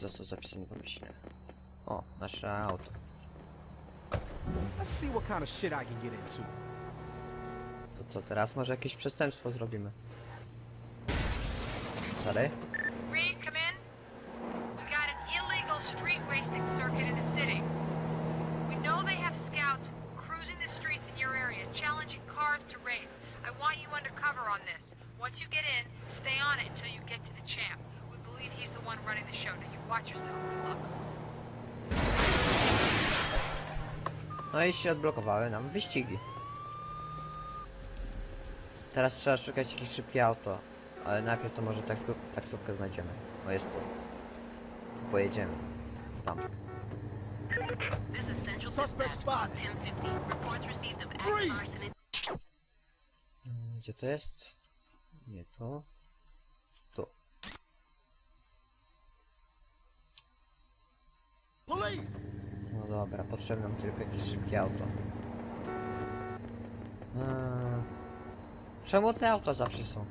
został zapisany pomyślnie. O, nasze auto. Let's see what kind of shit I can get into. To co, teraz może jakieś przestępstwo zrobimy? Sorry? Reed, come in. We got an illegal street racing circuit in the city. We know they have scouts cruising the streets in your area, challenging cars to race. I want you undercover on this. Once you get in, stay on it until you get to the champ. Believe he's the one running the show. Now you watch yourself. No i się odblokowały nam wyścigi. Teraz trzeba szukać jakieś szybkie auto. Ale najpierw to może taksu taksówkę znajdziemy. O, jest tu. Tu pojedziemy. Tam. This is Central Suspect Dispatch, spotted. 1050. Reports received of active Freeze! arson in Mm, Gdzie to jest? Nie tu. Tu. Police! No dobra, potrzebne nam tylko jakieś szybkie auto. Eee, czemu te auta zawsze są?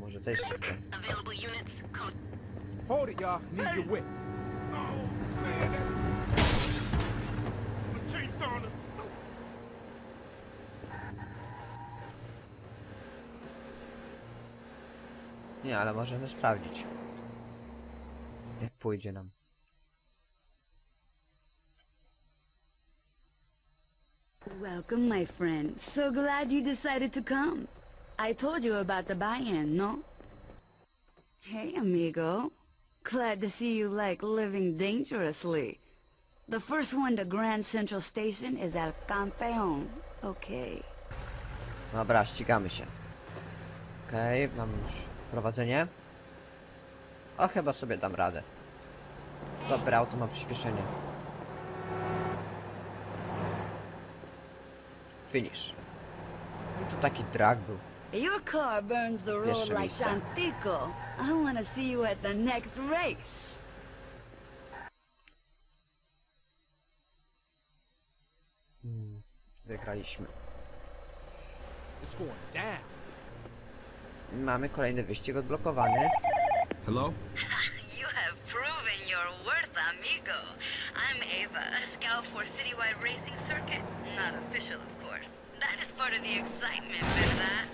Może to jest szybkie. available units. Code Hold it, y'all. Need your whip. Nie, ale możemy sprawdzić. Jak pójdzie nam. Welcome, my friend. So glad you decided to come. I told you about the buy-in, no? Hey, amigo. Glad to see you like living dangerously. The first one to Grand Central Station is El Campeon. Okay. Dobra, ścigamy się. Okej, mam już prowadzenie. O, chyba sobie dam radę. Dobra, auto ma przyspieszenie. Finish. To taki drag był. Your car burns the road like. Shantico. I want to see you at the next race. Hmm, wygraliśmy. It's going down. Mamy kolejny wyścig odblokowany. Hello? You have proven your worth, amigo. I'm Ava, a scout for Citywide Racing Circuit. Not official, of course. That is part of the excitement, ¿verdad?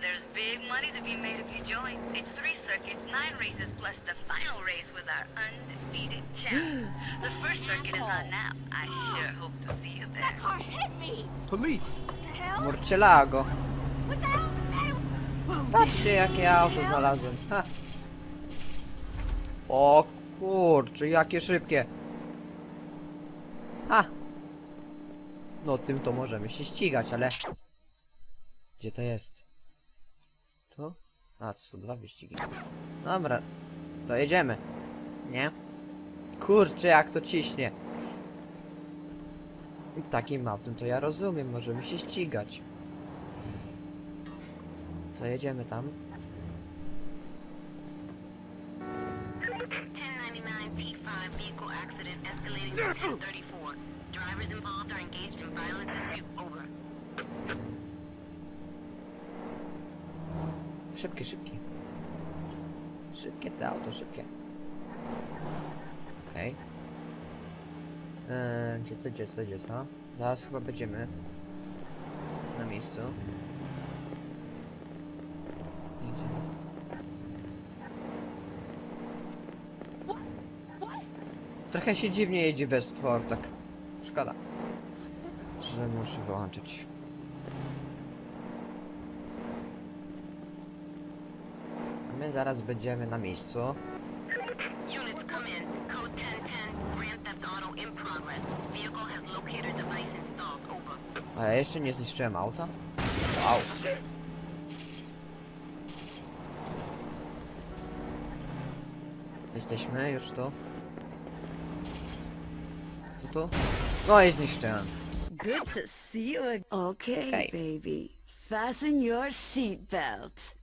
There's big money to be made if you join. It's three circuits, nine races, plus the final race with our undefeated champ. The first circuit is on now. I sure hope to see you there. car hit me! Police! The hell? Murcielago. What the hell's the matter? Patrzcie jakie auto znalazłem. Ha. O kurczę, jakie szybkie. Ha. No tym to możemy się ścigać, ale... Gdzie to jest? Tu? A, to są dwa wyścigi. Dobra, dojedziemy. Nie? Kurczę, jak to ciśnie. Takim autem to ja rozumiem, możemy się ścigać. Violent dispute. Over. Szybkie, szybkie. Szybkie te auto, szybkie. Okej. Eee, gdzie to, gdzie to, gdzie to? Zaraz chyba będziemy na miejscu. Jedziemy. Trochę się dziwnie jedzie bez twor, tak. Szkoda. Że muszę wyłączyć. A My zaraz będziemy na miejscu. Units come in. Code 1010. Grand Theft Auto in progress. Vehicle has locator device installed. Over. A ja jeszcze nie zniszczyłem auta? Wow. Jesteśmy już tu to? No i zniszczyłem. Good to see you again. Okay, Okay. baby. Fasten your seatbelt.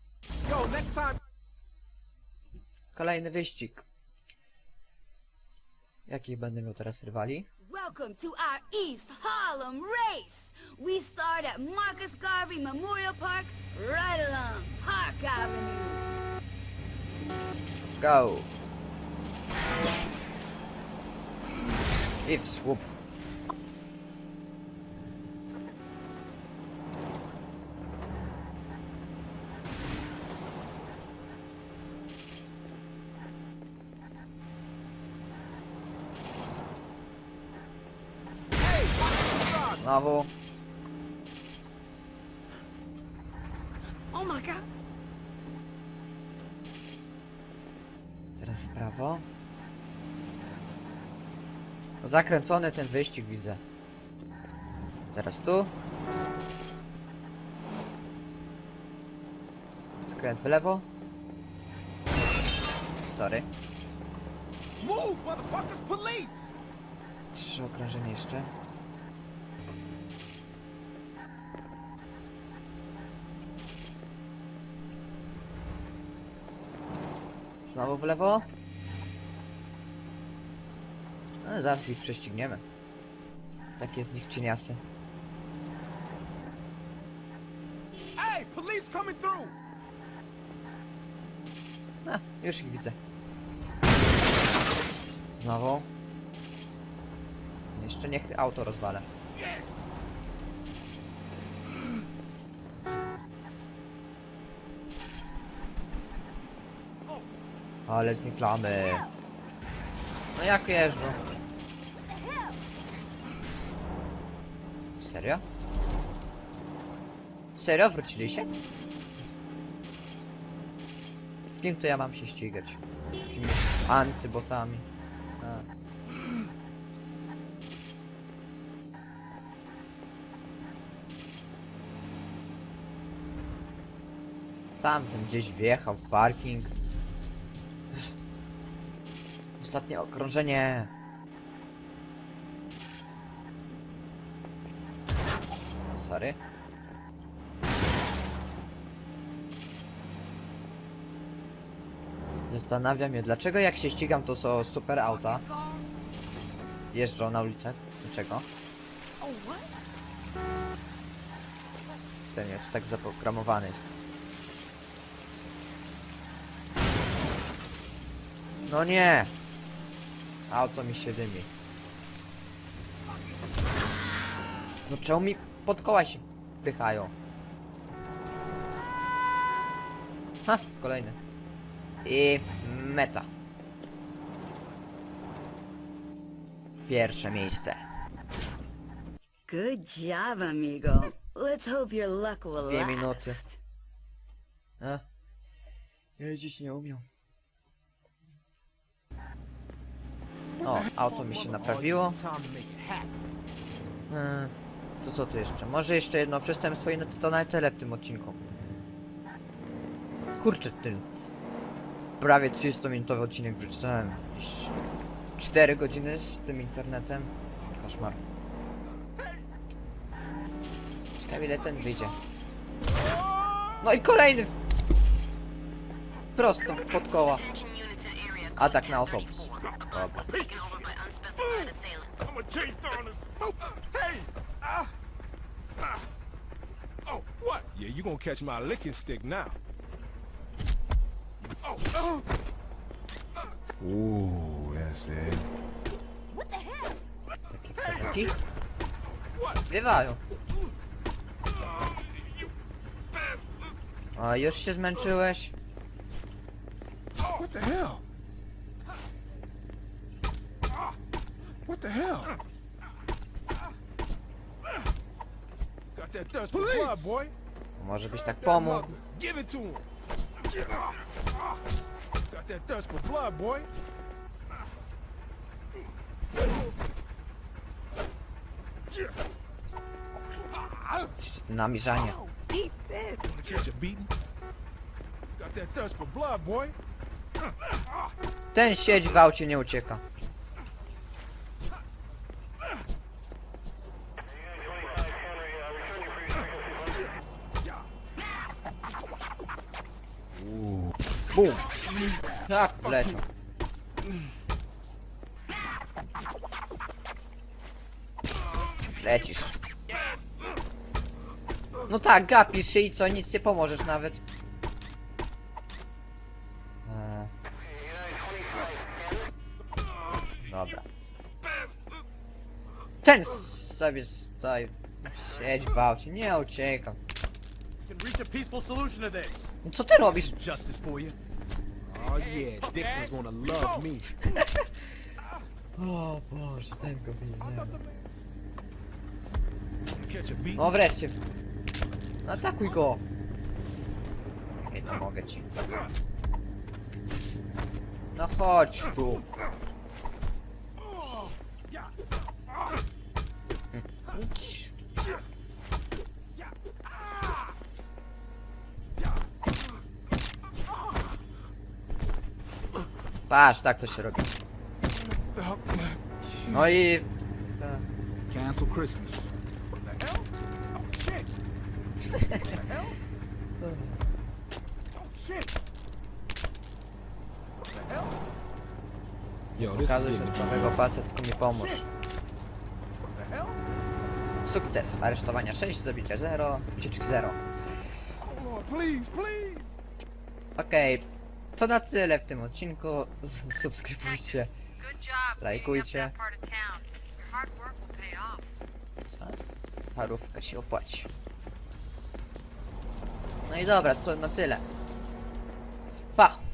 Kolejny wyścig. Jakich będę miał teraz rywali? Welcome to our East Harlem race. We start at Marcus Garvey Memorial Park, right along Park Avenue. Go! I w słup. Znowu. Oh my god. Teraz w prawo. Zakręcony ten wyścig widzę. Teraz tu. Skręt w lewo. Sorry. Trzy okrążenia jeszcze. Znowu w lewo. No, zaraz ich prześcigniemy. Takie z nich cieniasy. Hey, police coming through! No, już ich widzę. Znowu. Jeszcze niech auto rozwalę. Ale zniklamy. No jak jeżdżą? Serio? Serio? Wrócili się? Z kim to ja mam się ścigać? Jakimiś antybotami. A. Tamten gdzieś wjechał w parking. Ostatnie okrążenie. Sorry. Zastanawiam się, dlaczego jak się ścigam, to są super auta. Jeżdżą na ulicę. Dlaczego? Ten już tak zaprogramowany jest. No nie! Auto mi się dymi. No czemu mi pod koła się pychają? Ha, kolejny. I meta. Pierwsze miejsce. Good job, amigo. Let's hope your luck will Dwie minuty. A? Jeździć nie umiał. O, auto mi się naprawiło. Time to co tu jeszcze? Może jeszcze jedno przestępstwo i no to na tyle w tym odcinku. Kurczę, ty. Prawie 30-minutowy odcinek przeczytałem. 4 godziny z tym internetem. Koszmar. Ciekawe ile ten wyjdzie. No i kolejny! Prosto, pod koła. Atak na autobus. Dobra. Ah! Ah! Oh, what? Yeah, you gonna catch my licking stick now. Oh, oh. Ooh, that's it. What the hell? Takie kozaki. What? Zwiewają. You bastard! O, już się zmęczyłeś? What the hell? What the hell? That thirst for blood, boy. Może byś tak pomógł? Give it to him. Got that thirst for blood, boy. Jeszcze Namierzanie. Eat this. Wanna catch a beating? Got that thirst for blood, boy. Ten siedź w aucie nie ucieka. Bum! Tak, leciał. Lecisz. No tak, gapisz się i co, nic nie pomożesz nawet. Eee. Dobra. Ten sobie staj... Siedź w aucie, nie uciekam can reach a peaceful solution to this. Co ty robisz? Justice for you. Oh yeah, Dixon's gonna love me. O Boże, ten go bije, nie wiem. Catch a beat. No wreszcie. Atakuj go. Nie pomogę ci. No chodź tu. Idź. Patrz, tak to się robi. No i... Cancel Christmas. Oh Pokazuj się getting nowego facet, tylko mi pomóż. Sukces. Aresztowania 6, zabicia 0, ucieczki 0. Hold on, please, please. Okej, to na tyle w tym odcinku. Subskrybujcie. Lajkujcie. Co? Parówka się opłaci. No i dobra, to na tyle. Pa!